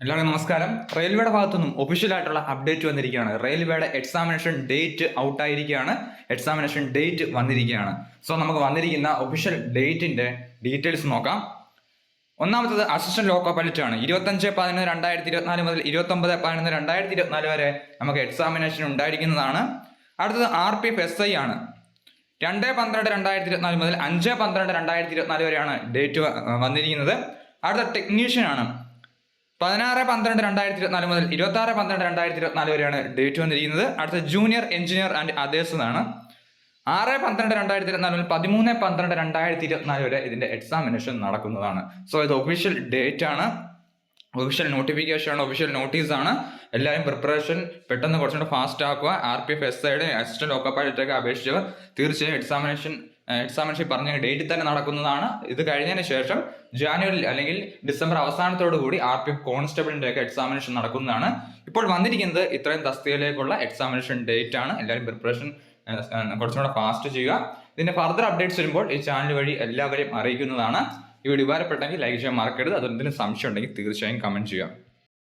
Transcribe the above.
എല്ലാവർക്കും നമസ്കാരം. റെയിൽവേയുടെ ഭാഗത്തുനിന്നും ഒഫീഷ്യൽ ആയിട്ടുള്ള അപ്ഡേറ്റ് വന്നിരിക്കുകയാണ്. റെയിൽവേയുടെ എക്സാമിനേഷൻ ഡേറ്റ് ഔട്ട് ആയിരിക്കുകയാണ്. എക്സാമിനേഷൻ ഡേറ്റ് വന്നിരിക്കുകയാണ്. സോ നമുക്ക് വന്നിരിക്കുന്ന ഒഫീഷ്യൽ ഡേറ്റിന്റെ ഡീറ്റെയിൽസ് നോക്കാം. ഒന്നാമത്തത് അസിസ്റ്റന്റ് ലോക്കോ പൈലറ്റ് ആണ്. ഇരുപത്തഞ്ച് പതിനൊന്ന് രണ്ടായിരത്തി ഇരുപത്തിനാല് മുതൽ ഇരുപത്തൊമ്പത് പതിനൊന്ന് രണ്ടായിരത്തി ഇരുപത്തിനാല് വരെ നമുക്ക് എക്സാമിനേഷൻ ഉണ്ടായിരിക്കുന്നതാണ്. അടുത്തത് R P F S I ആണ്. രണ്ട് പന്ത്രണ്ട് രണ്ടായിരത്തി ഇരുപത്തിനാല് മുതൽ അഞ്ച് പന്ത്രണ്ട് രണ്ടായിരത്തി ഇരുപത്തിനാല് വരെയാണ് ഡേറ്റ് വന്നിരിക്കുന്നത്. അടുത്ത ടെക്നീഷ്യൻ ആണ്. പതിനാറ് പന്ത്രണ്ട് രണ്ടായിരത്തി ഇരുപത്തിനാല് മുതൽ ഇരുപത്തി ആറ് പന്ത്രണ്ട് രണ്ടായിരത്തി ഇരുപത്തിനാല് വരെയാണ് ഡേറ്റ് വന്നിരിക്കുന്നത്. അടുത്ത ജൂനിയർ എഞ്ചിനീയർ ആൻഡ് അതേഴ്സ് എന്നാണ്. ആറ് പന്ത്രണ്ട് രണ്ടായിരത്തി ഇരുപത്തിനാല് മുതൽ പതിമൂന്ന് പന്ത്രണ്ട് രണ്ടായിരത്തി ഇരുപത്തിനാല് വരെ ഇതിന്റെ എക്സാമിനേഷൻ നടക്കുന്നതാണ്. സോ ഇത് ഒഫീഷ്യൽ ഡേറ്റ് ആണ്. ഒഫീഷ്യൽ നോട്ടിഫിക്കേഷൻ ആണ് ഒഫീഷ്യൽ നോട്ടീസ് ആണ്. എല്ലാവരും പ്രിപ്പറേഷൻ പെട്ടെന്ന് കുറച്ചുകൂടെ ഫാസ്റ്റ് ആക്കുക. ആർ പി എഫ് എസ് ഐയുടെ അസിസ്റ്റന്റ് ഓക്കപ്പായിട്ടൊക്കെ അപേക്ഷിച്ചവർ തീർച്ചയായും എക്സാമിനേഷൻ എക്സാമിനേഷൻ പറഞ്ഞ ഡേറ്റിൽ തന്നെ നടക്കുന്നതാണ്. ഇത് കഴിഞ്ഞതിന് ശേഷം ജാനുവരി അല്ലെങ്കിൽ ഡിസംബർ അവസാനത്തോടു കൂടി ആർ പി എഫ് കോൺസ്റ്റബിളിന്റെ ഒക്കെ എക്സാമിനേഷൻ നടക്കുന്നതാണ്. ഇപ്പോൾ വന്നിരിക്കുന്നത് ഇത്രയും തസ്തികയിലേക്കുള്ള എക്സാമിനേഷൻ ഡേറ്റ് ആണ്. എല്ലാവരും പ്രിപ്പറേഷൻ കുറച്ചുകൂടെ ഫാസ്റ്റ് ചെയ്യുക. ഇതിന്റെ ഫർദർ അപ്ഡേറ്റ്സ് വരുമ്പോൾ ഈ ചാനൽ വഴി എല്ലാവരെയും അറിയിക്കുന്നതാണ്. ഈ വീഡിയോ ഉപകാരപ്പെട്ടെങ്കിൽ ലൈക്ക് ചെയ്യാൻ മറക്കരുത്. അതെന്തെങ്കിലും സംശയം ഉണ്ടെങ്കിൽ തീർച്ചയായും കമന്റ് ചെയ്യുക.